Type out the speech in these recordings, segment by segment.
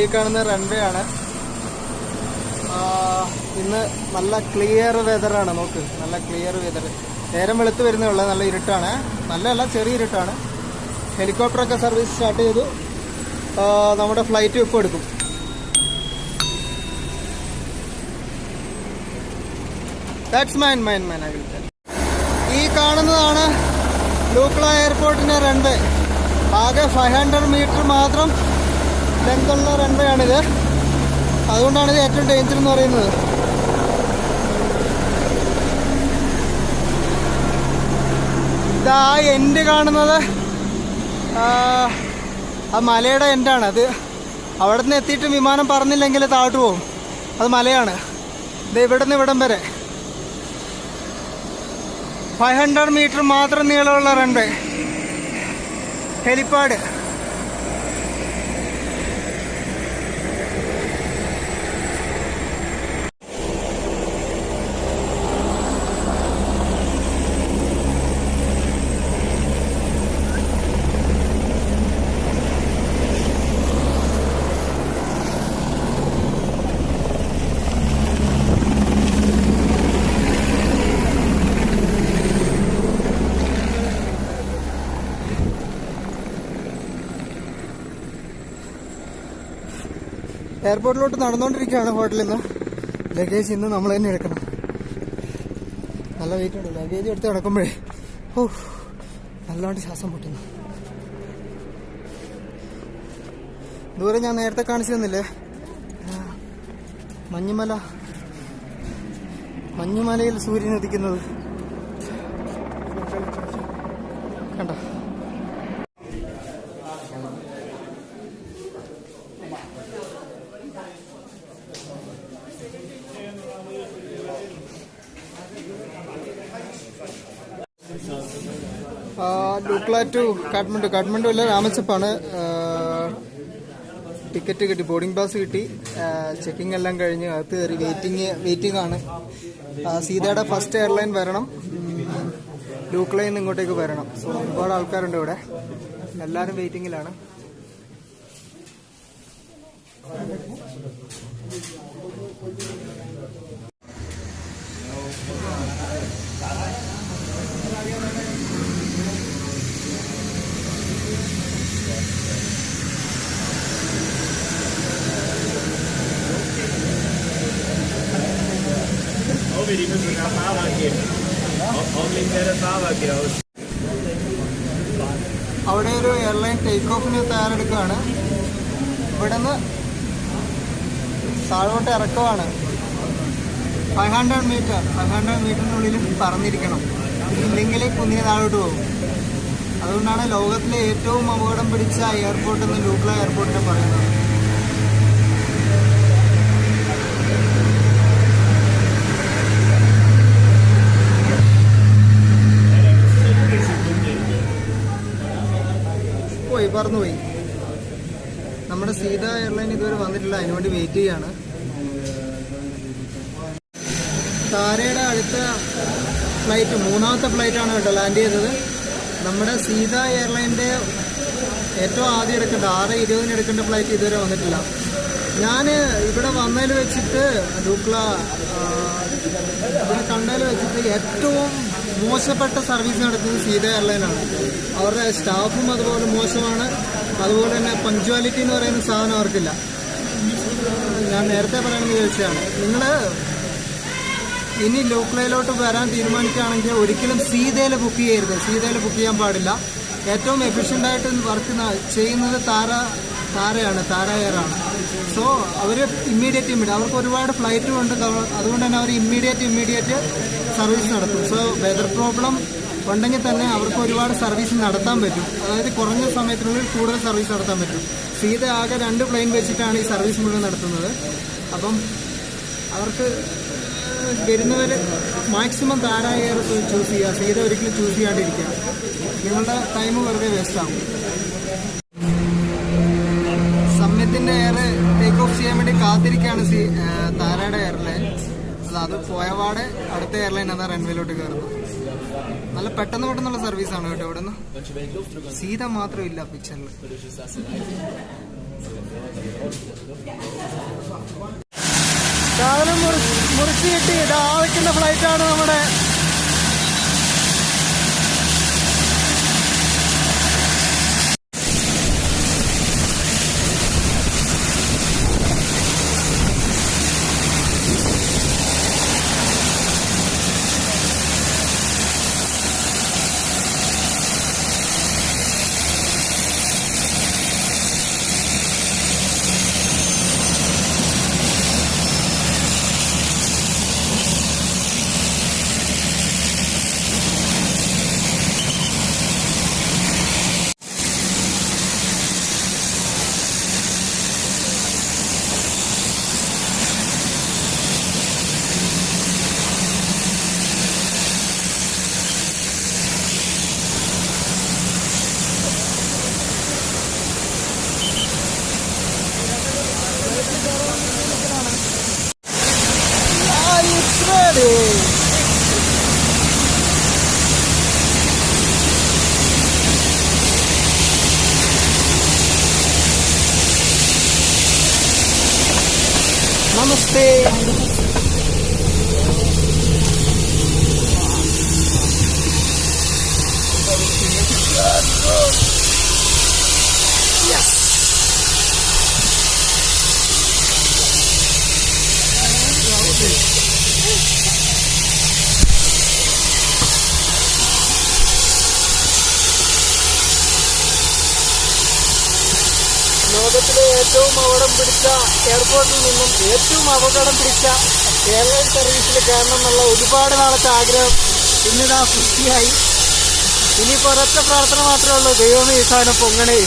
ഈ കാണുന്ന റൺവേ ആണ്. ഇന്ന് നല്ല ക്ലിയർ വെതറാണ് നോക്ക് നല്ല ക്ലിയർ വെതർ നേരം വെളുത്ത് വരുന്നേ ഉള്ളത് നല്ല ഇരുട്ടാണ്. നല്ലതല്ല ചെറിയ ഇരുട്ടാണ്. ഹെലികോപ്റ്ററൊക്കെ സർവീസ് സ്റ്റാർട്ട് ചെയ്തു. നമ്മുടെ ഫ്ലൈറ്റ് ഇപ്പോൾ എടുക്കും. That's mine mine mine tell ഈ കാണുന്നതാണ് ലൂക്ല എയർപോർട്ടിന്റെ റൺവേ ആകെ ഫൈവ് ഹൺഡ്രഡ് മീറ്റർ മാത്രം ലെങ്തുള്ള റൺവേ ആണിത്. അതുകൊണ്ടാണ് ഇത് ഏറ്റവും ഡേഞ്ചർ എന്ന് പറയുന്നത്. ഇതാ എൻഡ് കാണുന്നത്. ആ മലയുടെ എൻഡാണ് അത് അവിടെ നിന്ന് എത്തിയിട്ട് വിമാനം പറന്നില്ലെങ്കിൽ താഴോട്ട് പോകും. അത് മലയാണ്. ഇത് ഇവിടെ നിന്ന് ഇവിടം വരെ. ഫൈവ് ഹൺഡ്രഡ് മീറ്റർ മാത്രം നീളമുള്ള റൺവേ ഹെലിപ്പാഡ്. എയർപോർട്ടിലോട്ട് നടന്നുകൊണ്ടിരിക്കുകയാണ് ഹോട്ടലിൽ നിന്ന് ലഗേജ് ഇന്ന് നമ്മൾ തന്നെ എടുക്കണം. നല്ല വെയിറ്റ് ഉണ്ട് ലഗേജ് എടുത്ത് കിടക്കുമ്പോഴേ ഓ നല്ലോണ്ട് ശ്വാസം പൊട്ടുന്നു ദൂരെ ഞാൻ നേരത്തെ കാണിച്ചു തന്നില്ലേ മഞ്ഞുമല. മഞ്ഞുമലയിൽ സൂര്യൻ ഉദിക്കുന്നത് കണ്ടോ ലൂക്ല ടു കാഠ്മണ്ഡു കാഠ്മണ്ഡു അല്ല രാമച്ചപ്പാണ് ടിക്കറ്റ് കിട്ടി ബോർഡിംഗ് പാസ് കിട്ടി. ചെക്കിംഗ് എല്ലാം കഴിഞ്ഞ് അകത്ത് കയറി വെയിറ്റിംഗ് വെയിറ്റിംഗ് ആണ്. സീതയുടെ ഫസ്റ്റ് എയർലൈൻ വരണം. നിന്ന് ഇങ്ങോട്ടേക്ക് വരണം. സോ ഒരുപാട് ആൾക്കാരുണ്ട് ഇവിടെ. എല്ലാവരും വെയിറ്റിങ്ങിലാണ് Thank die der Fahrer geht aus. അവിടെ ഒരു എയർലൈൻ ടേക്ക് ഓഫിന് തയ്യാറെടുക്കുകയാണ്. ഇവിടെ നിന്ന് താഴോട്ട് ഇറക്കമാണ്. Five hundred metre five hundred മീറ്ററിനുള്ളിൽ പറന്നിരിക്കണം. ഇല്ലെങ്കിൽ കുന്നിന് താഴോട്ട് പോകും. അതുകൊണ്ടാണ് ലോകത്തിലെ ഏറ്റവും അപകടം പിടിച്ച എയർപോർട്ട് എന്ന് ലൂക്ല എയർപോർട്ടിനെ പറയുന്നത്. പോയി പറന്നുപോയി നമ്മുടെ സീത എയർലൈൻ ഇതുവരെ വന്നിട്ടില്ല. അതിനുവേണ്ടി വെയിറ്റ് ചെയ്യാണ്. താരയുടെ അടുത്ത ഫ്ലൈറ്റ് മൂന്നാമത്തെ ഫ്ലൈറ്റാണ് കേട്ടോ ലാൻഡ് ചെയ്തത്. നമ്മുടെ സീത എയർലൈന്റെ ഏറ്റവും ആദ്യം എടുക്കേണ്ട ആറ് ഇരുപതിന് എടുക്കേണ്ട ഫ്ലൈറ്റ് ഇതുവരെ വന്നിട്ടില്ല. ഞാൻ ഇവിടെ വന്നതിൽ വെച്ചിട്ട് ഡൂക്ല ഇവിടെ കണ്ടതിൽ വെച്ചിട്ട് ഏറ്റവും മോശപ്പെട്ട സർവീസ് നടത്തുന്നത് സീത എയർലൈനാണ്. അവരുടെ സ്റ്റാഫും അതുപോലെ മോശമാണ്. അതുപോലെ തന്നെ പങ്ക്ച്വാലിറ്റി എന്ന് പറയുന്ന സാധനം അവർക്കില്ല. ഞാൻ നേരത്തെ പറയണമെന്ന് ചോദിച്ചതാണ് നിങ്ങൾ ഇനി ലോക്കലയിലോട്ട് വരാൻ തീരുമാനിക്കുകയാണെങ്കിൽ ഒരിക്കലും സീതയിൽ ബുക്ക് ചെയ്യരുത്. സീതയിൽ ബുക്ക് ചെയ്യാൻ പാടില്ല. ഏറ്റവും എഫിഷ്യന്റ് ആയിട്ട് വർക്ക് ചെയ്യുന്നത് താര താരയാണ് താര എയറാണ് സോ അവർ ഇമ്മീഡിയറ്റ് ഇമ്മീഡിയറ്റ് അവർക്ക് ഒരുപാട് ഫ്ലൈറ്റും ഉണ്ട് അതുകൊണ്ട് തന്നെ അവർ ഇമ്മീഡിയറ്റ് ഇമ്മീഡിയറ്റ് സർവീസ് നടത്തും. സോ വെതർ പ്രോബ്ലം ഉണ്ടെങ്കിൽ തന്നെ അവർക്ക് ഒരുപാട് സർവീസ് നടത്താൻ പറ്റും. അതായത് കുറഞ്ഞ സമയത്തിനുള്ളിൽ കൂടുതൽ സർവീസ് നടത്താൻ പറ്റും. സീത ആകെ രണ്ട് പ്ലെയിൻ വെച്ചിട്ടാണ് ഈ സർവീസ് മുഴുവൻ നടത്തുന്നത്. അപ്പം അവർക്ക് വരുന്നവർ മാക്സിമം താരായ ചൂസ് ചെയ്യുക. സീത ഒരിക്കലും ചൂസ് ചെയ്യാണ്ടിരിക്കുക. നിങ്ങളുടെ ടൈം വെറുതെ വേസ്റ്റാകും സമയത്തിന്റെ എയർ ടേക്ക് ഓഫ് ചെയ്യാൻ വേണ്ടി കാത്തിരിക്കുകയാണ് സി താരയുടെ എയർലൈൻ അത് പോയപാടെ അടുത്ത എയർലൈൻ അതാ റൺവേയിലോട്ട് കയറുന്നത്. നല്ല പെട്ടെന്ന് പെട്ടെന്നുള്ള സർവീസാണ് കേട്ടോ ഇവിടെ നിന്ന് സീത മാത്രം ഇല്ല പിക്ചറിൽ സാധനം മുറിച്ച് കിട്ടി. ഇതാവശ്യമുള്ള ഫ്ലൈറ്റാണ് നമ്മുടെ contrário. Vamos ter എയർപോർട്ടിൽ നിന്നും ഏറ്റവും അപകടം പിടിച്ച എയർലൈൻ സർവീസിൽ കയറണം എന്നുള്ള ഒരുപാട് നാളത്തെ ആഗ്രഹം ഇന്നിതാ സൃഷ്ടിയായി. ഇനിയിപ്പോൾ ഒരൊറ്റ പ്രാർത്ഥന മാത്രമേ ഉള്ളൂ. ദൈവമേ ഈ സാധനം പൊങ്ങണേ.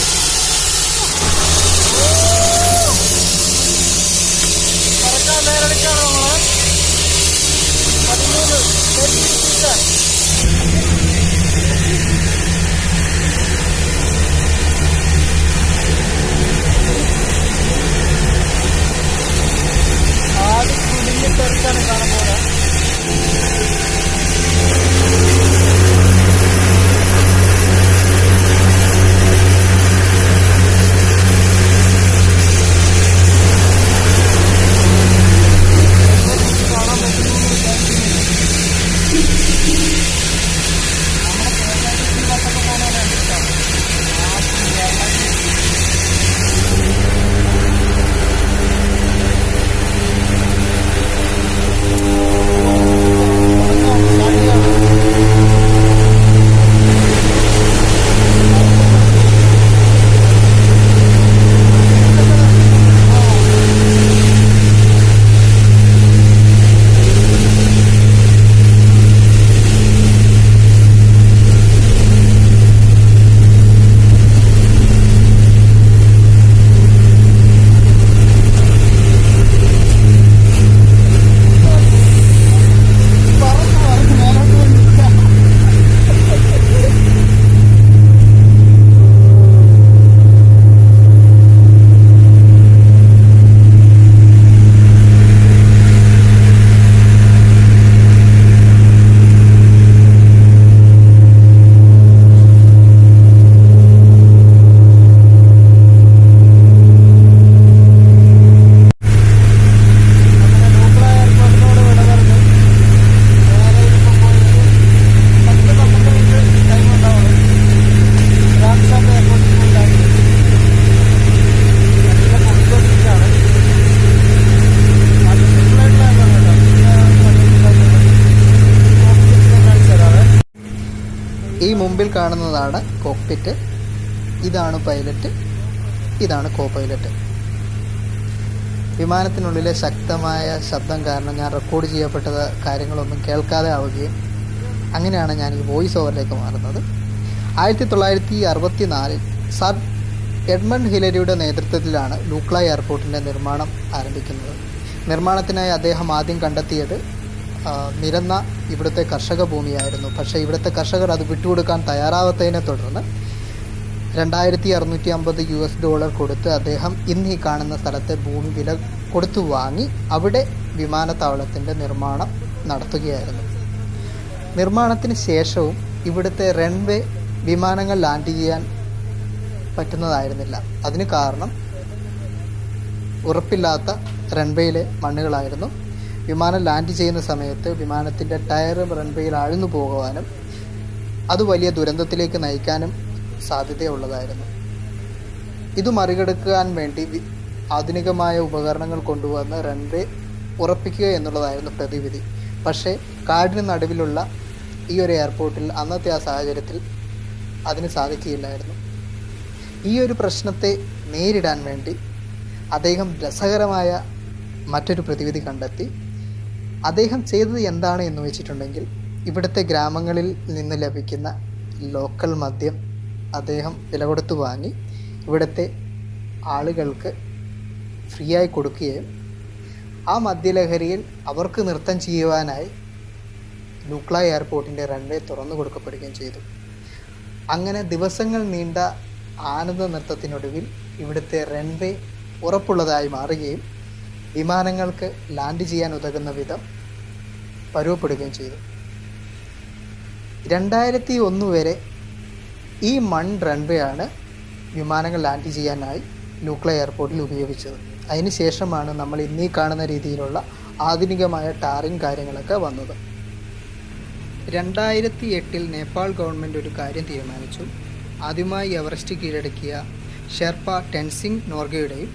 കാണുന്നതാണ് കോക്പിറ്റ് ഇതാണ് പൈലറ്റ് ഇതാണ് കോ പൈലറ്റ് വിമാനത്തിനുള്ളിലെ ശക്തമായ ശബ്ദം കാരണം ഞാൻ റെക്കോർഡ് ചെയ്യപ്പെട്ടത് കാര്യങ്ങളൊന്നും കേൾക്കാതെ ആവുകയും അങ്ങനെയാണ് ഞാൻ ഈ വോയിസ് ഓവറിലേക്ക് മാറുന്നത്. ആയിരത്തി തൊള്ളായിരത്തി അറുപത്തി നാലിൽ സർ എഡ്മണ്ട് ഹിലരിയുടെ നേതൃത്വത്തിലാണ് ലൂക്ലായ് എയർപോർട്ടിന്റെ നിർമ്മാണം ആരംഭിക്കുന്നത്. നിർമ്മാണത്തിനായി അദ്ദേഹം ആദ്യം കണ്ടെത്തിയത് നിരന്ന ഇവിടുത്തെ കർഷക ഭൂമിയായിരുന്നു പക്ഷേ ഇവിടുത്തെ കർഷകർ അത് വിട്ടുകൊടുക്കാൻ തയ്യാറാവാത്തതിനെ തുടർന്ന് രണ്ടായിരത്തി അറുന്നൂറ്റി അമ്പത് യു എസ് ഡോളർ കൊടുത്ത് അദ്ദേഹം ഇന്ന് ഈ കാണുന്ന സ്ഥലത്തെ ഭൂമി വില കൊടുത്തു വാങ്ങി അവിടെ വിമാനത്താവളത്തിന്റെ നിർമ്മാണം നടത്തുകയായിരുന്നു. നിർമ്മാണത്തിന് ശേഷവും ഇവിടുത്തെ റൺവേ വിമാനങ്ങൾ ലാൻഡ് ചെയ്യാൻ പറ്റുന്നതായിരുന്നില്ല. അതിന് കാരണം ഉറപ്പില്ലാത്ത റൺവേയിലെ മണ്ണുകളായിരുന്നു. വിമാനം ലാൻഡ് ചെയ്യുന്ന സമയത്ത് വിമാനത്തിന്റെ ടയർ റൺവേയിൽ ആഴ്ന്നു പോകുവാനും അത് വലിയ ദുരന്തത്തിലേക്ക് നയിക്കാനും സാധ്യതയുള്ളതായിരുന്നു. ഇത് മറികടക്കാൻ വേണ്ടി ആധുനികമായ ഉപകരണങ്ങൾ കൊണ്ടുവന്ന് റൺവേ ഉറപ്പിക്കുക എന്നുള്ളതായിരുന്നു പ്രതിവിധി. പക്ഷേ കാടിന് നടുവിലുള്ള ഈ ഒരു എയർപോർട്ടിൽ അന്നത്തെ ആ സാഹചര്യത്തിൽ അതിന് സാധിക്കുകയില്ലായിരുന്നു. ഈ ഒരു പ്രശ്നത്തെ നേരിടാൻ വേണ്ടി അദ്ദേഹം രസകരമായ മറ്റൊരു പ്രതിവിധി കണ്ടെത്തി. അദ്ദേഹം ചെയ്തത് എന്താണ് എന്ന് വെച്ചിട്ടുണ്ടെങ്കിൽ ഇവിടുത്തെ ഗ്രാമങ്ങളിൽ നിന്ന് ലഭിക്കുന്ന ലോക്കൽ മദ്യം അദ്ദേഹം വില കൊടുത്ത് വാങ്ങി. ഇവിടുത്തെ ആളുകൾക്ക് ഫ്രീ ആയി കൊടുക്കുകയും ആ മദ്യലഹരിയിൽ അവർക്ക് നൃത്തം ചെയ്യുവാനായി ലൂക്ല എയർപോർട്ടിന്റെ റൺവേ തുറന്നു കൊടുക്കപ്പെടുകയും ചെയ്തു. അങ്ങനെ ദിവസങ്ങൾ നീണ്ട ആനന്ദ നൃത്തത്തിനൊടുവിൽ ഇവിടുത്തെ റൺവേ ഉറപ്പുള്ളതായി മാറുകയും വിമാനങ്ങൾക്ക് ലാൻഡ് ചെയ്യാൻ ഉതകുന്ന വിധം പരുവപ്പെടുകയും ചെയ്തു. രണ്ടായിരത്തി ഒന്ന് വരെ ഈ മൺ റൺവേ ആണ് വിമാനങ്ങൾ ലാൻഡ് ചെയ്യാനായി ന്യൂക്ലിയർ എയർപോർട്ടിൽ ഉപയോഗിച്ചത്. അതിന് ശേഷമാണ് നമ്മൾ ഇന്നീ കാണുന്ന രീതിയിലുള്ള ആധുനികമായ ടാറിങ് കാര്യങ്ങളൊക്കെ വന്നത്. രണ്ടായിരത്തി എട്ടിൽ നേപ്പാൾ ഗവൺമെന്റ് ഒരു കാര്യം തീരുമാനിച്ചു. ആദ്യമായി എവറസ്റ്റ് കീഴടക്കിയ ഷെർപ്പ ടെൻസിംഗ് നോർഗയുടെയും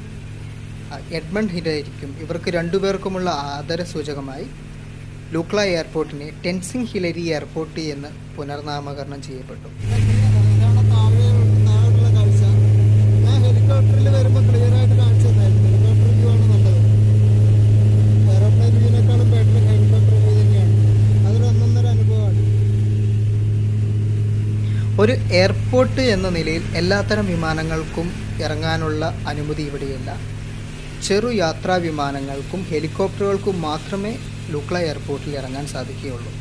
എഡ്മണ്ട് ഹിലരിക്കും ഇവർക്ക് രണ്ടുപേർക്കുമുള്ള ആദര സൂചകമായി ലൂക്ല എയർപോർട്ടിനെ ടെൻസിംഗ് ഹിലരി എയർപോർട്ട് എന്ന് പുനർനാമകരണം ചെയ്യപ്പെട്ടു. അതൊരു അനുഭവമാണ് ഒരു എയർപോർട്ട് എന്ന നിലയിൽ എല്ലാത്തരം വിമാനങ്ങൾക്കും ഇറങ്ങാനുള്ള അനുമതി ഇവിടെയില്ല. ചെറു യാത്രാ വിമാനങ്ങൾക്കും ഹെലികോപ്റ്ററുകൾക്കും മാത്രമേ ലൂക്ല എയർപോർട്ടിൽ ഇറങ്ങാൻ സാധിക്കുകയുള്ളൂ.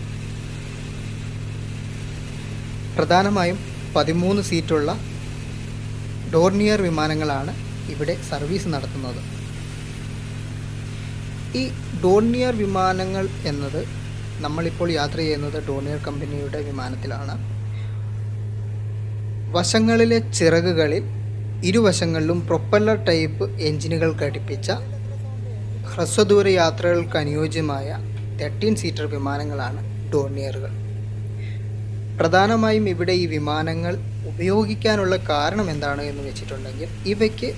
പ്രധാനമായും പതിമൂന്ന് സീറ്റുള്ള ഡോർണിയർ വിമാനങ്ങളാണ് ഇവിടെ സർവീസ് നടത്തുന്നത്. ഈ ഡോർണിയർ വിമാനങ്ങൾ എന്നത് നമ്മളിപ്പോൾ യാത്ര ചെയ്യുന്നത് ഡോർണിയർ കമ്പനിയുടെ വിമാനത്തിലാണ്. വശങ്ങളിലെ ചിറകുകളിൽ ഇരുവശങ്ങളിലും പ്രൊപ്പല്ലർ ടൈപ്പ് എഞ്ചിനുകൾ ഘടിപ്പിച്ച ഹ്രസ്വദൂര യാത്രകൾക്ക് അനുയോജ്യമായ തേർട്ടീൻ സീറ്റർ വിമാനങ്ങളാണ് ഡോർണിയറുകൾ. പ്രധാനമായും ഇവിടെ ഈ വിമാനങ്ങൾ ഉപയോഗിക്കാനുള്ള കാരണം എന്താണ് എന്ന് വെച്ചിട്ടുണ്ടെങ്കിൽ ഇവയ്ക്ക്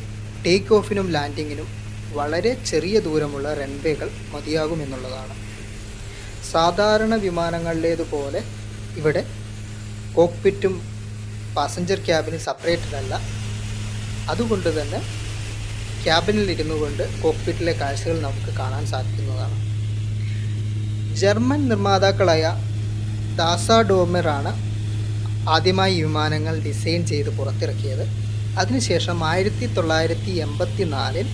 ടേക്ക് ഓഫിനും ലാൻഡിങ്ങിനും വളരെ ചെറിയ ദൂരമുള്ള റൺവേകൾ മതിയാകുമെന്നുള്ളതാണ് സാധാരണ വിമാനങ്ങളിലേതുപോലെ ഇവിടെ കോക്പിറ്റും പാസഞ്ചർ ക്യാബിന് സെപ്പറേറ്റഡ് അല്ല. അതുകൊണ്ട് തന്നെ ക്യാബിനിൽ ഇരുന്നു കൊണ്ട് കോക്പിറ്റിലെ കാഴ്ചകൾ നമുക്ക് കാണാൻ സാധിക്കുന്നതാണ്. ജർമ്മൻ നിർമ്മാതാക്കളായ ദാസ ഡോമറാണ് ആദ്യമായി വിമാനങ്ങൾ ഡിസൈൻ ചെയ്ത് പുറത്തിറക്കിയത്. അതിനുശേഷം ആയിരത്തി തൊള്ളായിരത്തി എൺപത്തി നാലിൽ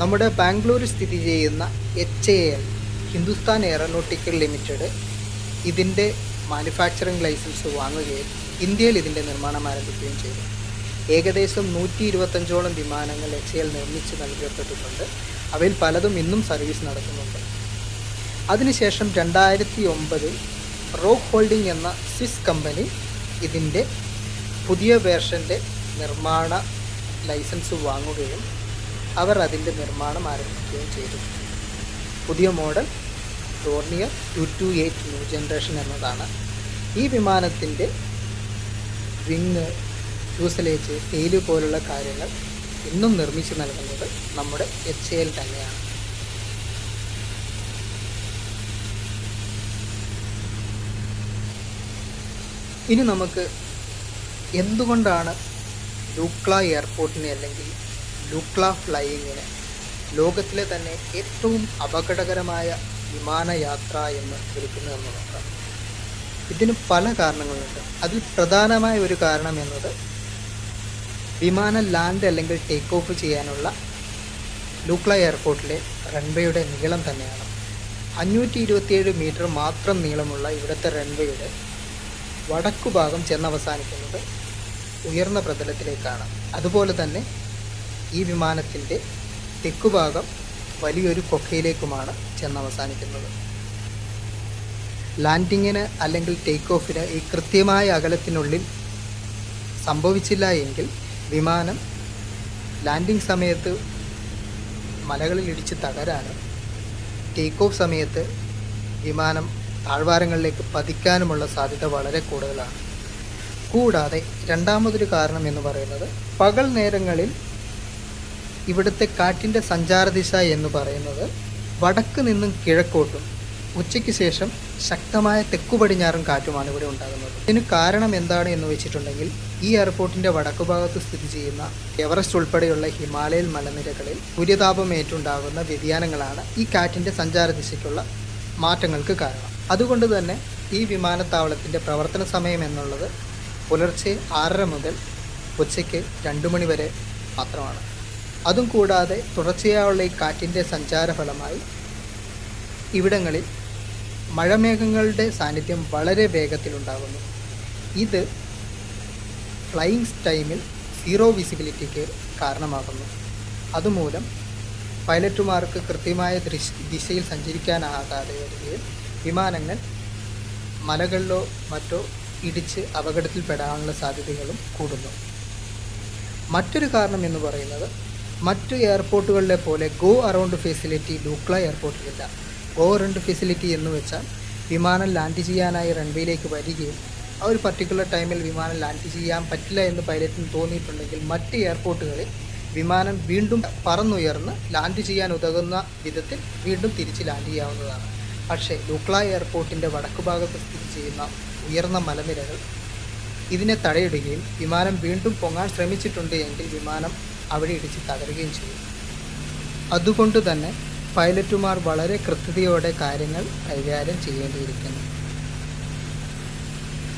നമ്മുടെ ബാംഗ്ലൂരിൽ സ്ഥിതി ചെയ്യുന്ന H A L Hindustan aeronautical limited ഇതിന്റെ മാനുഫാക്ചറിംഗ് ലൈസൻസ് വാങ്ങുകയും ഇന്ത്യയിൽ ഇതിന്റെ നിർമ്മാണം ആരംഭിക്കുകയും ചെയ്തു. ഏകദേശം നൂറ്റി ഇരുപത്തഞ്ചോളം വിമാനങ്ങൾ എച്ച് എൽ നിർമ്മിച്ച് നൽകപ്പെട്ടിട്ടുണ്ട്. അവയിൽ പലതും ഇന്നും സർവീസ് നടത്തുന്നുണ്ട് അതിനുശേഷം രണ്ടായിരത്തി ഒമ്പതിൽ റോക്ക് ഹോൾഡിംഗ് എന്ന സ്വിസ് കമ്പനി ഇതിന്റെ പുതിയ വേർഷന്റെ നിർമ്മാണ ലൈസൻസ് വാങ്ങുകയും അവർ അതിന്റെ നിർമ്മാണം ആരംഭിക്കുകയും ചെയ്തു. പുതിയ model Dornier two two eight new generation എന്നതാണ്. ഈ വിമാനത്തിന്റെ വിങ് ഫ്യൂസലേജ് ടെയിൽ പോലുള്ള കാര്യങ്ങൾ ഇന്നും നിർമ്മിച്ചു നൽകുന്നത് നമ്മുടെ എച്ച് എൽ തന്നെയാണ്. ഇനി നമുക്ക് എന്തുകൊണ്ടാണ് ലൂക്ല എയർപോർട്ടിനെ അല്ലെങ്കിൽ ലൂക്ല ഫ്ലൈയിങ്ങിന് ലോകത്തിലെ തന്നെ ഏറ്റവും അപകടകരമായ വിമാനയാത്ര എന്ന് വിളിക്കുന്നതെന്ന് നോക്കാം. ഇതിന് പല കാരണങ്ങളുണ്ട്. അതിൽ പ്രധാനമായ ഒരു കാരണം എന്നത് വിമാനം ലാൻഡ് അല്ലെങ്കിൽ ടേക്ക് ഓഫ് ചെയ്യാനുള്ള ലൂക്ല എയർപോർട്ടിലെ റൺവേയുടെ നീളം തന്നെയാണ്. അഞ്ഞൂറ്റി ഇരുപത്തിയേഴ് മീറ്റർ മാത്രം നീളമുള്ള ഇവിടുത്തെ റൺവേയുടെ വടക്കു ഭാഗം ചെന്നവസാനിക്കുന്നത് ഉയർന്ന പ്രതലത്തിലേക്കാണ്. അതുപോലെ തന്നെ ഈ വിമാനത്തിന്റെ തെക്കുഭാഗം വലിയൊരു കൊക്കയിലേക്കുമാണ് ചെന്നവസാനിക്കുന്നത്. ലാൻഡിങ്ങിന് അല്ലെങ്കിൽ ടേക്ക് ഓഫിന് ഈ കൃത്യമായ അകലത്തിനുള്ളിൽ സംഭവിച്ചില്ല എങ്കിൽ വിമാനം ലാൻഡിംഗ് സമയത്ത് മലകളിൽ ഇടിച്ച് തകരാനും ടേക്ക് ഓഫ് സമയത്ത് വിമാനം താഴ്വാരങ്ങളിലേക്ക് പതിക്കാനുമുള്ള സാധ്യത വളരെ കൂടുതലാണ്. കൂടാതെ രണ്ടാമതൊരു കാരണം എന്ന് പറയുന്നത് പകൽ നേരങ്ങളിൽ ഇവിടുത്തെ കാറ്റിന്റെ സഞ്ചാരദിശ എന്ന് പറയുന്നത് വടക്ക് നിന്നും കിഴക്കോട്ടും ഉച്ചയ്ക്ക് ശേഷം ശക്തമായ തെക്കു പടിഞ്ഞാറും കാറ്റുമാണ് ഇവിടെ ഉണ്ടാകുന്നത്. ഇതിന് കാരണം എന്താണ് എന്ന് വെച്ചിട്ടുണ്ടെങ്കിൽ ഈ എയർപോർട്ടിന്റെ വടക്കു ഭാഗത്ത് സ്ഥിതി ചെയ്യുന്ന എവറസ്റ്റ് ഉൾപ്പെടെയുള്ള ഹിമാലയൻ മലനിരകളിൽ സൂര്യതാപം ഏറ്റുണ്ടാകുന്ന വ്യതിയാനങ്ങളാണ് ഈ കാറ്റിന്റെ സഞ്ചാര ദിശയ്ക്കുള്ള മാറ്റങ്ങൾക്ക് കാരണം. അതുകൊണ്ട് തന്നെ ഈ വിമാനത്താവളത്തിന്റെ പ്രവർത്തന സമയം എന്നുള്ളത് പുലർച്ചെ ആറര മുതൽ ഉച്ചയ്ക്ക് രണ്ട് മണി വരെ മാത്രമാണ്. അതും കൂടാതെ തുടർച്ചയായുള്ള ഈ കാറ്റിന്റെ സഞ്ചാര ഫലമായി ഇവിടങ്ങളിൽ മഴമേഘങ്ങളുടെ സാന്നിധ്യം വളരെ വേഗത്തിലുണ്ടാകുന്നു. ഇത് ഫ്ലൈയിങ് ടൈമിൽ സീറോ വിസിബിലിറ്റിക്ക് കാരണമാകുന്നു. അതുമൂലം പൈലറ്റുമാർക്ക് കൃത്യമായ ദൃശ് ദിശയിൽ സഞ്ചരിക്കാനാകാതെ വരികയും വിമാനങ്ങൾ മലകളിലോ മറ്റോ ഇടിച്ച് അപകടത്തിൽപ്പെടാനുള്ള സാധ്യതകളും കൂടുന്നു. മറ്റൊരു കാരണം എന്ന് പറയുന്നത് മറ്റു എയർപോർട്ടുകളിലെ പോലെ ഗോ അറൗണ്ട് ഫെസിലിറ്റി ലൂക്ല എയർപോർട്ടിലില്ല. ഗോ രണ്ട് ഫെസിലിറ്റി എന്ന് വെച്ചാൽ വിമാനം ലാൻഡ് ചെയ്യാനായി റൺവേയിലേക്ക് വരികയും ആ ഒരു പർട്ടിക്കുലർ ടൈമിൽ വിമാനം ലാൻഡ് ചെയ്യാൻ പറ്റില്ല എന്ന് പൈലറ്റിന് തോന്നിയിട്ടുണ്ടെങ്കിൽ മറ്റ് എയർപോർട്ടുകളിൽ വിമാനം വീണ്ടും പറന്നുയർന്ന് ലാൻഡ് ചെയ്യാൻ ഉതകുന്ന വിധത്തിൽ വീണ്ടും തിരിച്ച് ലാൻഡ് ചെയ്യാവുന്നതാണ്. പക്ഷേ ലുക്ല എയർപോർട്ടിന്റെ വടക്കു ഭാഗത്ത് സ്ഥിതി ചെയ്യുന്ന ഉയർന്ന മലനിരകൾ ഇതിനെ തടയിടുകയും വിമാനം വീണ്ടും പൊങ്ങാൻ ശ്രമിച്ചിട്ടുണ്ട് എങ്കിൽ വിമാനം അവിടെ ഇടിച്ച് തകരുകയും ചെയ്യും. അതുകൊണ്ട് തന്നെ പൈലറ്റുമാർ വളരെ കൃത്യതയോടെ കാര്യങ്ങൾ കൈകാര്യം ചെയ്യേണ്ടിയിരിക്കുന്നു.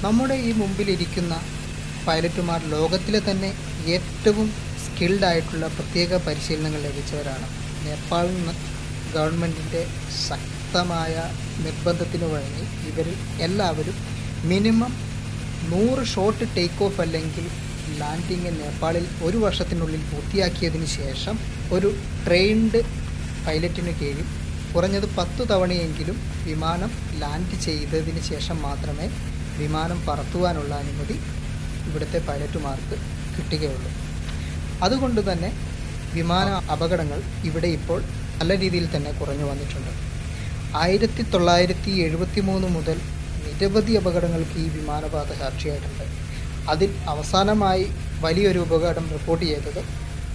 നമ്മുടെ ഈ മുമ്പിലിരിക്കുന്ന പൈലറ്റുമാർ ലോകത്തിലെ തന്നെ ഏറ്റവും സ്കിൽഡ് ആയിട്ടുള്ള പ്രത്യേക പരിശീലനങ്ങൾ ലഭിച്ചവരാണ്. നേപ്പാൾ ഗവൺമെന്റിന്റെ ശക്തമായ നിർബന്ധത്തിന് വഴങ്ങി ഇവരിൽ എല്ലാവരും മിനിമം നൂറ് ഷോർട്ട് ടേക്ക് ഓഫ് അല്ലെങ്കിൽ ലാൻഡിങ് നേപ്പാളിൽ ഒരു വർഷത്തിനുള്ളിൽ പൂർത്തിയാക്കിയതിന് ശേഷം ഒരു ട്രെയിൻഡ് പൈലറ്റിന് കീഴിൽ കുറഞ്ഞത് പത്തു തവണയെങ്കിലും വിമാനം ലാൻഡ് ചെയ്തതിന് ശേഷം മാത്രമേ വിമാനം പറത്തുവാനുള്ള അനുമതി ഇവിടുത്തെ പൈലറ്റുമാർക്ക് കിട്ടുകയുള്ളൂ. അതുകൊണ്ട് തന്നെ വിമാന അപകടങ്ങൾ ഇവിടെ ഇപ്പോൾ നല്ല രീതിയിൽ തന്നെ കുറഞ്ഞു വന്നിട്ടുണ്ട്. ആയിരത്തി തൊള്ളായിരത്തി എഴുപത്തി മൂന്ന് മുതൽ നിരവധി അപകടങ്ങൾക്ക് ഈ വിമാനപാത സാക്ഷിയായിട്ടുണ്ട്. അതിൽ അവസാനമായി വലിയൊരു അപകടം റിപ്പോർട്ട് ചെയ്തത്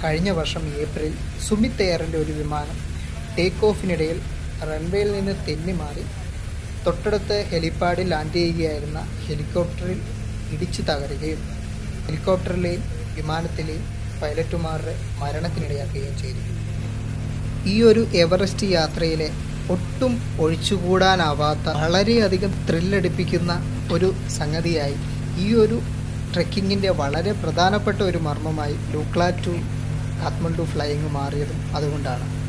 കഴിഞ്ഞ വർഷം ഏപ്രിൽ സുമിത് എയറിന്റെ ഒരു വിമാനം ടേക്ക് ഓഫിനിടയിൽ റൺവേയിൽ നിന്ന് തെന്നി മാറി തൊട്ടടുത്ത ഹെലിപ്പാഡിൽ ലാൻഡ് ചെയ്യുകയായിരുന്ന ഹെലികോപ്റ്ററിൽ ഇടിച്ചു തകരുകയും ഹെലികോപ്റ്ററിലെയും വിമാനത്തിലെയും പൈലറ്റുമാരുടെ മരണത്തിനിടയാക്കുകയും ചെയ്തു. ഈ ഒരു എവറസ്റ്റ് യാത്രയിലെ ഒട്ടും ഒഴിച്ചുകൂടാനാവാത്ത വളരെയധികം ത്രില്ലടിപ്പിക്കുന്ന ഒരു സംഗതിയായി ഈ ഒരു ട്രെക്കിങ്ങിന്റെ വളരെ പ്രധാനപ്പെട്ട ഒരു മർമ്മമായി ലൂക്ലാറ്റു ടു കാത്മണ്ഡു ഫ്ലൈയിങ് മാറിയതും അതുകൊണ്ടാണ്.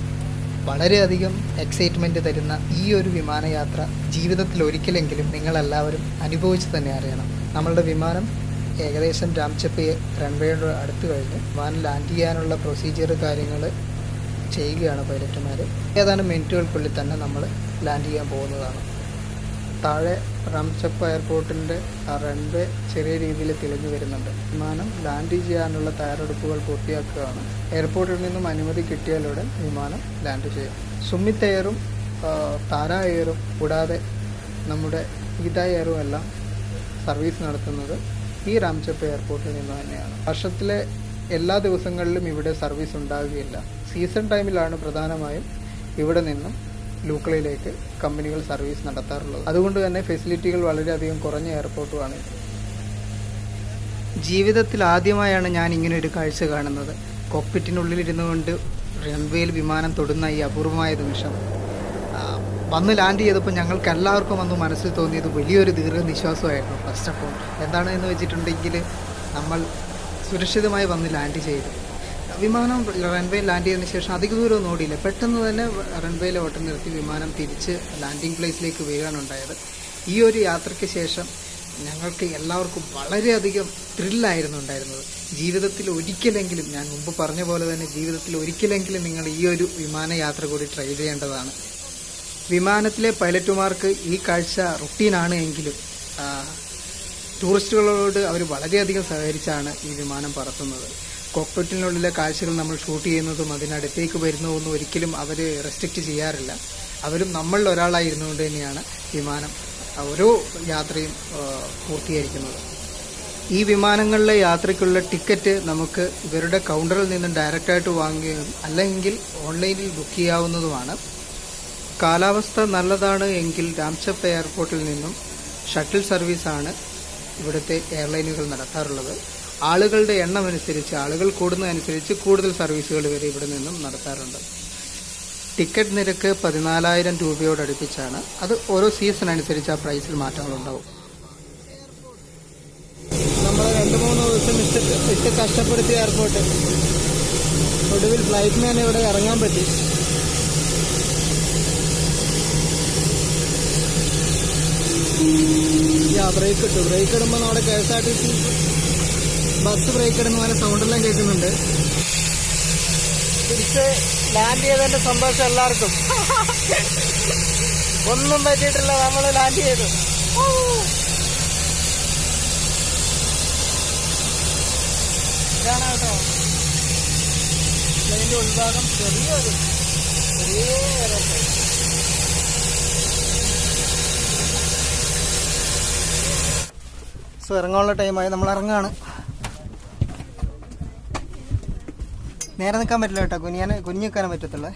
വളരെയധികം എക്സൈറ്റ്മെന്റ് തരുന്ന ഈ ഒരു വിമാനയാത്ര ജീവിതത്തിൽ ഒരിക്കലെങ്കിലും നിങ്ങളെല്ലാവരും അനുഭവിച്ച് തന്നെ അറിയണം. നമ്മളുടെ വിമാനം ഏകദേശം രാംചപ്പയെ റൺവേയുടെ അടുത്ത് കഴിഞ്ഞ്. വിമാനം ലാൻഡ് ചെയ്യാനുള്ള പ്രൊസീജിയർ കാര്യങ്ങൾ ചെയ്യുകയാണ് പൈലറ്റുമാർ ഏതാനും മിനിറ്റുകൾക്കുള്ളിൽ തന്നെ നമ്മൾ ലാൻഡ് ചെയ്യാൻ പോകുന്നതാണ്. താഴെ റാംചപ്പ് എയർപോർട്ടിന്റെ റൺവേ ചെറിയ രീതിയിൽ തെളിഞ്ഞു വരുന്നുണ്ട്. വിമാനം ലാൻഡ് ചെയ്യാനുള്ള തയ്യാറെടുപ്പുകൾ പൂർത്തിയാക്കുകയാണ്. എയർപോർട്ടിൽ നിന്നും അനുമതി കിട്ടിയാലുടൻ വിമാനം ലാൻഡ് ചെയ്യും. സുമിത് എയറും താര എയറും കൂടാതെ നമ്മുടെ ഗീത എയറും എല്ലാം സർവീസ് നടത്തുന്നത് ഈ റാംചപ്പ് എയർപോർട്ടിൽ നിന്ന് തന്നെയാണ്. വർഷത്തിലെ എല്ലാ ദിവസങ്ങളിലും ഇവിടെ സർവീസ് ഉണ്ടാവുകയില്ല. സീസൺ ടൈമിലാണ് പ്രധാനമായും ഇവിടെ നിന്നും ലൂക്കളയിലേക്ക് കമ്പനികൾ സർവീസ് നടത്താറുള്ളത്. അതുകൊണ്ട് തന്നെ ഫെസിലിറ്റികൾ വളരെയധികം കുറഞ്ഞ എയർപോർട്ടുമാണ്. ജീവിതത്തിൽ ആദ്യമായാണ് ഞാൻ ഇങ്ങനെ ഒരു കാഴ്ച കാണുന്നത്. കോക്പിറ്റിനുള്ളിൽ ഇരുന്നു കൊണ്ട് റൺവേയിൽ വിമാനം തൊടുന്ന ഈ അപൂർവമായ നിമിഷം. വന്ന് ലാൻഡ് ചെയ്തപ്പോൾ ഞങ്ങൾക്ക് എല്ലാവർക്കും വന്ന് മനസ്സിൽ തോന്നിയത് വലിയൊരു ദീർഘനിശ്വാസമായിരുന്നു ഫസ്റ്റ് ഓഫ് ഓൾ എന്താണ് എന്ന് വെച്ചിട്ടുണ്ടെങ്കിൽ നമ്മൾ സുരക്ഷിതമായി വന്ന് ലാൻഡ് ചെയ്തു. വിമാനം റൺവേയിൽ ലാൻഡ് ചെയ്തതിന് ശേഷം അധിക ദൂരം ഓടിയില്ല. പെട്ടെന്ന് തന്നെ റൺവേയിൽ ഓട്ടം നിർത്തി വിമാനം തിരിച്ച് ലാൻഡിംഗ് പ്ലേസിലേക്ക് വീഴാനുണ്ടായത്. ഈ ഒരു യാത്രയ്ക്ക് ശേഷം ഞങ്ങൾക്ക് എല്ലാവർക്കും വളരെയധികം ത്രില്ലായിരുന്നു ഉണ്ടായിരുന്നത്. ജീവിതത്തിൽ ഒരിക്കലെങ്കിലും ഞാൻ മുമ്പ് പറഞ്ഞ പോലെ തന്നെ ജീവിതത്തിൽ ഒരിക്കലെങ്കിലും നിങ്ങൾ ഈ ഒരു വിമാനയാത്ര കൂടി ട്രൈ ചെയ്യേണ്ടതാണ്. വിമാനത്തിലെ പൈലറ്റുമാർക്ക് ഈ കാഴ്ച റുട്ടീനാണ് എങ്കിലും ടൂറിസ്റ്റുകളോട് അവർ വളരെയധികം സഹകരിച്ചാണ് ഈ വിമാനം പറത്തുന്നത്. കോക്പിറ്റിനുള്ളിലെ കാഴ്ചകൾ നമ്മൾ ഷൂട്ട് ചെയ്യുന്നതും അതിനടുത്തേക്ക് വരുന്നതൊന്നും ഒരിക്കലും അവർ റെസ്ട്രിക്റ്റ് ചെയ്യാറില്ല. അവരും നമ്മളിൽ ഒരാളായിരുന്നുകൊണ്ട് തന്നെയാണ് വിമാനം ഓരോ യാത്രയും പൂർത്തീകരിക്കുന്നത്. ഈ വിമാനങ്ങളിലെ യാത്രയ്ക്കുള്ള ടിക്കറ്റ് നമുക്ക് ഇവരുടെ കൗണ്ടറിൽ നിന്നും ഡയറക്റ്റായിട്ട് വാങ്ങുകയും അല്ലെങ്കിൽ ഓൺലൈനിൽ ബുക്ക് ചെയ്യാവുന്നതുമാണ്. കാലാവസ്ഥ നല്ലതാണ് എങ്കിൽ രാംചപ്പ് എയർപോർട്ടിൽ നിന്നും ഷട്ടിൽ സർവീസാണ് ഇവിടുത്തെ എയർലൈനുകൾ നടത്താറുള്ളത്. ആളുകളുടെ എണ്ണം അനുസരിച്ച് ആളുകൾ കൂടുന്നതനുസരിച്ച് കൂടുതൽ സർവീസുകൾ വരെ ഇവിടെ നിന്നും നടത്താറുണ്ട്. ടിക്കറ്റ് നിരക്ക് പതിനാലായിരം രൂപയോടടുപ്പിച്ചാണ് അത് ഓരോ സീസൺ അനുസരിച്ച് ആ പ്രൈസിൽ മാറ്റങ്ങളുണ്ടാവും. നമ്മൾ രണ്ട് മൂന്ന് ദിവസം ഇട്ട് ഇട്ട് കഷ്ടപ്പെടുത്തിയ എയർപോർട്ട് ഒടുവിൽ ഫ്ലൈറ്റിന് തന്നെ ഇവിടെ ഇറങ്ങാൻ പറ്റി. ബ്രേക്ക് ഇട്ടു. ബ്രേക്ക് ഇടുമ്പോൾ നമ്മുടെ K S R T C bus brake ഇടുന്ന പോലെ സൗണ്ടെല്ലാം കേൾക്കുന്നുണ്ട്. തിരിച്ച് ലാൻഡ് ചെയ്തതിന്റെ സന്തോഷം എല്ലാവർക്കും. ഒന്നും പറ്റിയിട്ടില്ല നമ്മൾ ലാൻഡ് ചെയ്തു. ഇതാണ് കേട്ടോ. പ്ലെയിന്റെ ഉൾഭാഗം ചെറിയൊരു ചെറിയൊരു സോ ഇറങ്ങാനുള്ള ടൈമായി നമ്മൾ ഇറങ്ങാണ് നേരെ നിൽക്കാൻ പറ്റില്ല കേട്ടോ. കുനിയാൻ കുഞ്ഞു നിൽക്കാനേ പറ്റത്തുള്ളേ.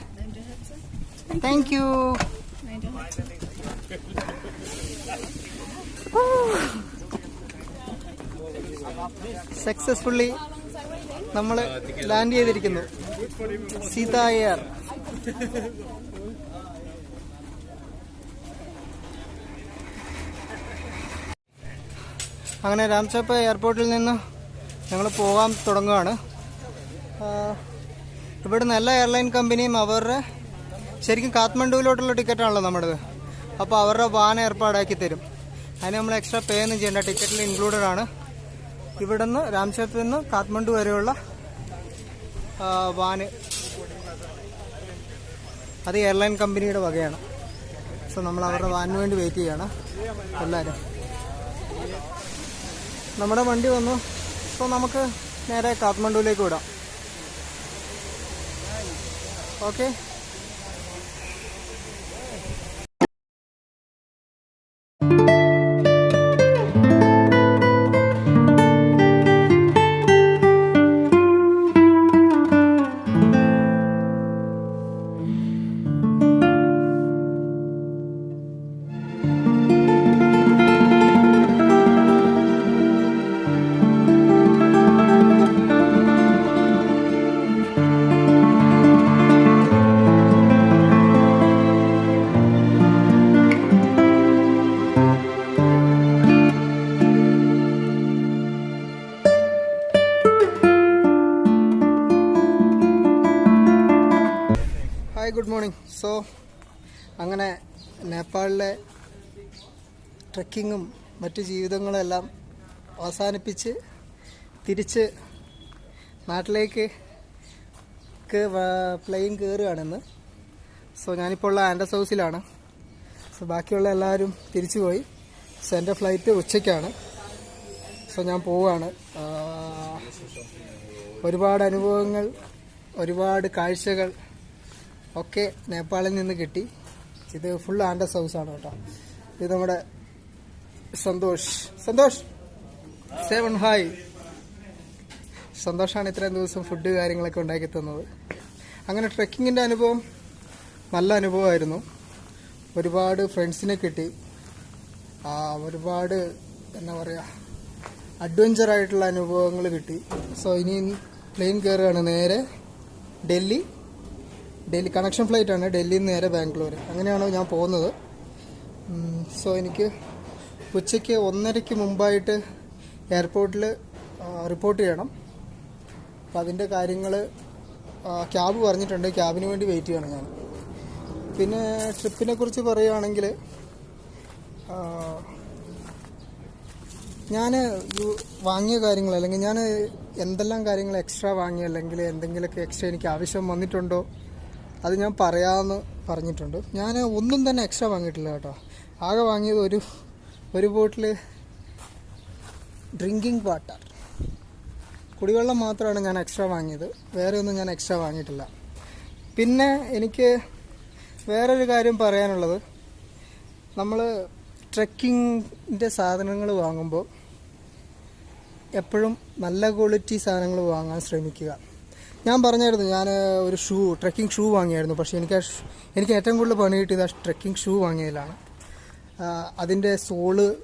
താങ്ക് യു സക്സസ്ഫുള്ളി നമ്മൾ ലാൻഡ് ചെയ്തിരിക്കുന്നു. സീതായർ അങ്ങനെ രാംചപ്പ എയർപോർട്ടിൽ നിന്ന് ഞങ്ങൾ പോകാൻ തുടങ്ങുകയാണ് ഇവിടുന്ന് എല്ലാ എയർലൈൻ കമ്പനിയും അവരുടെ ശരിക്കും കാത്മണ്ഡുവിലോട്ടുള്ള ടിക്കറ്റാണല്ലോ നമ്മുടേത്. അപ്പോൾ അവരുടെ വാൻ ഏർപ്പാടാക്കി തരും. അതിന് നമ്മൾ എക്സ്ട്രാ പേ ഒന്നും ചെയ്യേണ്ട. ടിക്കറ്റിൽ ഇൻക്ലൂഡഡ് ആണ്. ഇവിടുന്ന് രാംക്ഷേത്രത്തിൽ നിന്ന് കാത്മണ്ഡു വരെയുള്ള വാന്. അത് എയർലൈൻ കമ്പനിയുടെ വകയാണ്. സോ നമ്മൾ അവരുടെ വാനിന് വേണ്ടി വെയിറ്റ് ചെയ്യാണ്. എല്ലാവരും നമ്മുടെ വണ്ടി വന്നു. സോ നമുക്ക് നേരെ കാത്മണ്ഡുവിലേക്ക് വിടാം. ഓക്കെ ട്രക്കിങ്ങും മറ്റു ജീവിതങ്ങളെല്ലാം അവസാനിപ്പിച്ച് തിരിച്ച് നാട്ടിലേക്ക് പ്ലെയിൻ കയറുകയാണെന്ന് സോ ഞാനിപ്പോൾ ഉള്ള ആൻഡസ് ഹൗസിലാണ് സോ ബാക്കിയുള്ള എല്ലാവരും തിരിച്ചു പോയി സോ എന്റെ ഫ്ലൈറ്റ് ഉച്ചയ്ക്കാണ്. സോ ഞാൻ പോവുകയാണ് ഒരുപാട് അനുഭവങ്ങൾ ഒരുപാട് കാഴ്ചകൾ ഒക്കെ നേപ്പാളിൽ നിന്ന് കിട്ടി. ഇത് ഫുൾ ആൻഡസ് ഹൗസാണ് കേട്ടോ. ഇത് നമ്മുടെ സന്തോഷ്. സന്തോഷ്. സേവൻ ഹായ് സന്തോഷാണ് ഇത്രയും ദിവസം ഫുഡ് കാര്യങ്ങളൊക്കെ ഉണ്ടാക്കി തന്നത്. അങ്ങനെ ട്രെക്കിങ്ങിന്റെ അനുഭവം നല്ല അനുഭവമായിരുന്നു. ഒരുപാട് ഫ്രണ്ട്സിനെ കിട്ടി. ഒരുപാട് എന്താ പറയുക അഡ്വഞ്ചർ ആയിട്ടുള്ള അനുഭവങ്ങൾ കിട്ടി. സോ ഇനി പ്ലെയിൻ കയറുകയാണ് നേരെ ഡൽഹി. ഡൽഹി കണക്ഷൻ ഫ്ലൈറ്റ് ആണ്. ഡൽഹിയിൽ നിന്ന് നേരെ ബാംഗ്ലൂർ അങ്ങനെയാണ് ഞാൻ പോകുന്നത്. സോ എനിക്ക് ഉച്ചയ്ക്ക് ഒന്നരയ്ക്ക് മുമ്പായിട്ട് എയർപോർട്ടിൽ റിപ്പോർട്ട് ചെയ്യണം. അപ്പോൾ അതിന്റെ കാര്യങ്ങൾ ക്യാബ് പറഞ്ഞിട്ടുണ്ട്. ക്യാബിന് വേണ്ടി വെയിറ്റ് ചെയ്യണം ഞാൻ. പിന്നെ ട്രിപ്പിനെ കുറിച്ച് പറയുകയാണെങ്കിൽ ഞാൻ വാങ്ങിയ കാര്യങ്ങൾ അല്ലെങ്കിൽ ഞാൻ എന്തെല്ലാം കാര്യങ്ങൾ എക്സ്ട്രാ വാങ്ങി അല്ലെങ്കിൽ എന്തെങ്കിലുമൊക്കെ എക്സ്ട്രാ എനിക്ക് ആവശ്യം വന്നിട്ടുണ്ടോ അത് ഞാൻ പറയാമെന്ന് പറഞ്ഞിട്ടുണ്ട്. ഞാൻ ഒന്നും തന്നെ എക്സ്ട്രാ വാങ്ങിയിട്ടില്ല കേട്ടോ. ആകെ വാങ്ങിയത് ഒരു ഒരു ബോട്ടിൽ ഡ്രിങ്കിങ് വാട്ടർ. കുടിവെള്ളം മാത്രമാണ് ഞാൻ എക്സ്ട്രാ വാങ്ങിയത്. വേറെ ഒന്നും ഞാൻ എക്സ്ട്രാ വാങ്ങിയിട്ടില്ല. പിന്നെ എനിക്ക് വേറൊരു കാര്യം പറയാനുള്ളത്. നമ്മൾ ട്രക്കിങ്ങിന്റെ സാധനങ്ങൾ വാങ്ങുമ്പോൾ എപ്പോഴും നല്ല ക്വാളിറ്റി സാധനങ്ങൾ വാങ്ങാൻ ശ്രമിക്കുക. ഞാൻ പറഞ്ഞായിരുന്നു ഞാൻ ഒരു ഷൂ ട്രക്കിംഗ് ഷൂ വാങ്ങിയായിരുന്നു. പക്ഷേ എനിക്ക് എനിക്ക് ഏറ്റവും കൂടുതൽ പണി കിട്ടിയത് ആ ട്രക്കിംഗ് ഷൂ വാങ്ങിയതിലാണ്. അതിന്റെ സോൾ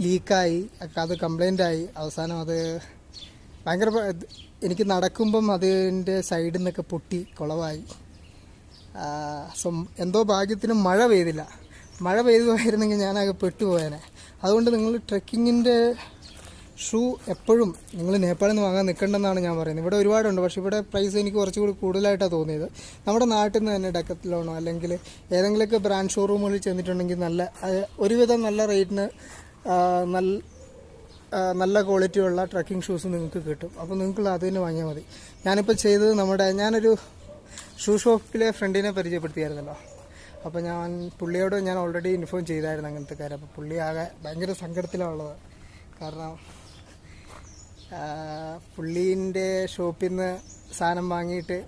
ലീക്കായി അത് കംപ്ലൈന്റ് ആയി അവസാനം അത് ഭയങ്കര എനിക്ക് നടക്കുമ്പം അതിന്റെ സൈഡിൽ നിന്നൊക്കെ പൊട്ടി കുളവായി. സോ എന്തോ ഭാഗ്യത്തിന് മഴ പെയ്തില്ല. മഴ പെയ്തു പോയിരുന്നെങ്കിൽ ഞാനാകെ പെട്ടുപോയേനെ. അതുകൊണ്ട് നിങ്ങൾ ട്രെക്കിങ്ങിന്റെ ഷൂ എപ്പോഴും നിങ്ങൾ നേപ്പാളിൽ നിന്ന് വാങ്ങാൻ നിൽക്കണ്ടെന്നാണ് ഞാൻ പറയുന്നത്. ഇവിടെ ഒരുപാടുണ്ട്. പക്ഷേ ഇവിടെ പ്രൈസ് എനിക്ക് കുറച്ചുകൂടി കൂടുതലായിട്ടാണ് തോന്നിയത്. നമ്മുടെ നാട്ടിൽ നിന്ന് തന്നെ ഡക്കത്തിലോണോ അല്ലെങ്കിൽ ഏതെങ്കിലുമൊക്കെ ബ്രാൻഡ് ഷോറൂമുകളിൽ ചെന്നിട്ടുണ്ടെങ്കിൽ നല്ല ഒരുവിധം നല്ല റേറ്റിന് നല്ല നല്ല ക്വാളിറ്റിയുള്ള ട്രക്കിംഗ് ഷൂസ് നിങ്ങൾക്ക് കിട്ടും. അപ്പോൾ നിങ്ങൾക്ക് തന്നെ വാങ്ങിയാൽ മതി. ഞാനിപ്പോൾ ചെയ്തത് നമ്മുടെ ഞാനൊരു ഷൂ ഷോപ്പിലെ ഫ്രണ്ടിനെ പരിചയപ്പെടുത്തിയായിരുന്നല്ലോ. അപ്പോൾ ഞാൻ പുള്ളിയോട് ഞാൻ ഓൾറെഡി ഇൻഫോം ചെയ്തായിരുന്നു അങ്ങനത്തെ കാര്യം. അപ്പോൾ പുള്ളി ആകെ ഭയങ്കര സങ്കടത്തിലാണുള്ളത് കാരണം പുള്ളീന്റെ ഷോപ്പിൽ നിന്ന് സാധനം വാങ്ങിയിട്ട്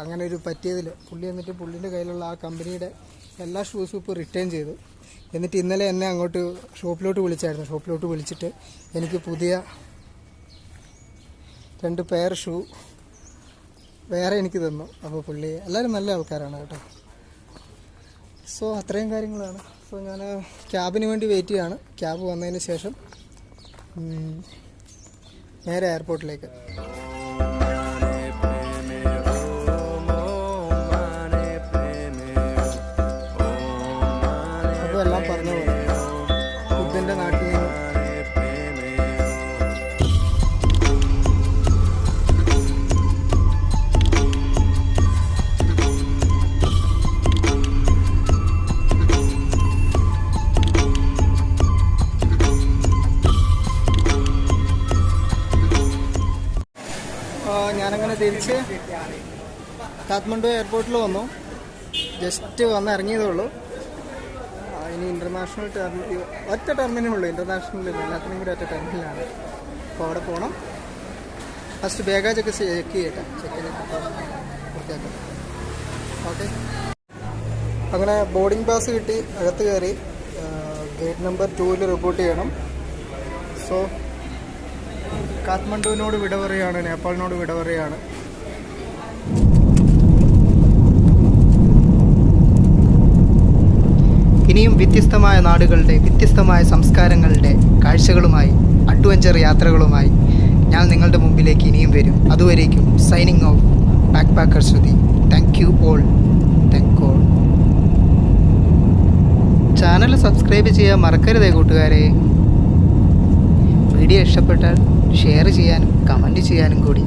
അങ്ങനെ ഒരു പറ്റിയതിൽ പുള്ളി എന്നിട്ട് പുള്ളിന്റെ കയ്യിലുള്ള ആ കമ്പനിയുടെ എല്ലാ ഷൂസും ഇപ്പോൾ റിട്ടേൺ ചെയ്തു. എന്നിട്ട് ഇന്നലെ എന്നെ അങ്ങോട്ട് ഷോപ്പിലോട്ട് വിളിച്ചായിരുന്നു. ഷോപ്പിലോട്ട് വിളിച്ചിട്ട് എനിക്ക് പുതിയ രണ്ട് പെയർ ഷൂ വേറെ എനിക്ക് തന്നു. അപ്പോൾ പുള്ളി എല്ലാവരും നല്ല ആൾക്കാരാണ് കേട്ടോ. സോ അത്രയും കാര്യങ്ങളാണ്. സോ ഞാൻ ക്യാബിന് വേണ്ടി വെയിറ്റ് ചെയ്യാണ്. ക്യാബ് വന്നതിന് ശേഷം നേരെ എയർപോർട്ടിലേക്ക് ഞാനങ്ങനെ തിരിച്ച് കാത്മണ്ഡു എയർപോർട്ടിൽ വന്നു. ജസ്റ്റ് വന്ന് ഇറങ്ങിയതേ ഉള്ളൂ ഇനി ഇന്റർനാഷണൽ ടെർമിനൽ ഒറ്റ ടെർമിനലേ ഉള്ളു. ഇന്റർനാഷണൽ എല്ലാത്തിനും കൂടി ഒറ്റ ടെർമിനലാണ് അപ്പോൾ അവിടെ പോകണം ഫസ്റ്റ് ബാഗേജൊക്കെ ചെക്ക് ചെയ്യട്ടെ. ചെക്ക് ചെയ്തിട്ട് ഓക്കെ അങ്ങനെ ബോർഡിംഗ് പാസ് കിട്ടി. അകത്ത് കയറി. ഗേറ്റ് നമ്പർ ടൂവിൽ റിപ്പോർട്ട് ചെയ്യണം. സോ കാത്മണ്ഡുവിനോട് വിട പറയുകയാണ് നേപ്പാളിനോട് വിട പറയുകയാണ്. ഇനിയും വ്യത്യസ്തമായ നാടുകളുടെ വ്യത്യസ്തമായ സംസ്കാരങ്ങളുടെ കാഴ്ചകളുമായി അഡ്വഞ്ചർ യാത്രകളുമായി ഞാൻ നിങ്ങളുടെ മുമ്പിലേക്ക് ഇനിയും വരും. അതുവരേക്കും signing off backpacker Shruti. Thank you all thank all channel subscribe ചെയ്യാൻ മറക്കരുതേ കൂട്ടുകാരെ. വീഡിയോ ഇഷ്ടപ്പെട്ടാൽ ഷെയർ ചെയ്യാനും കമന്റ് ചെയ്യാനും കൂടി.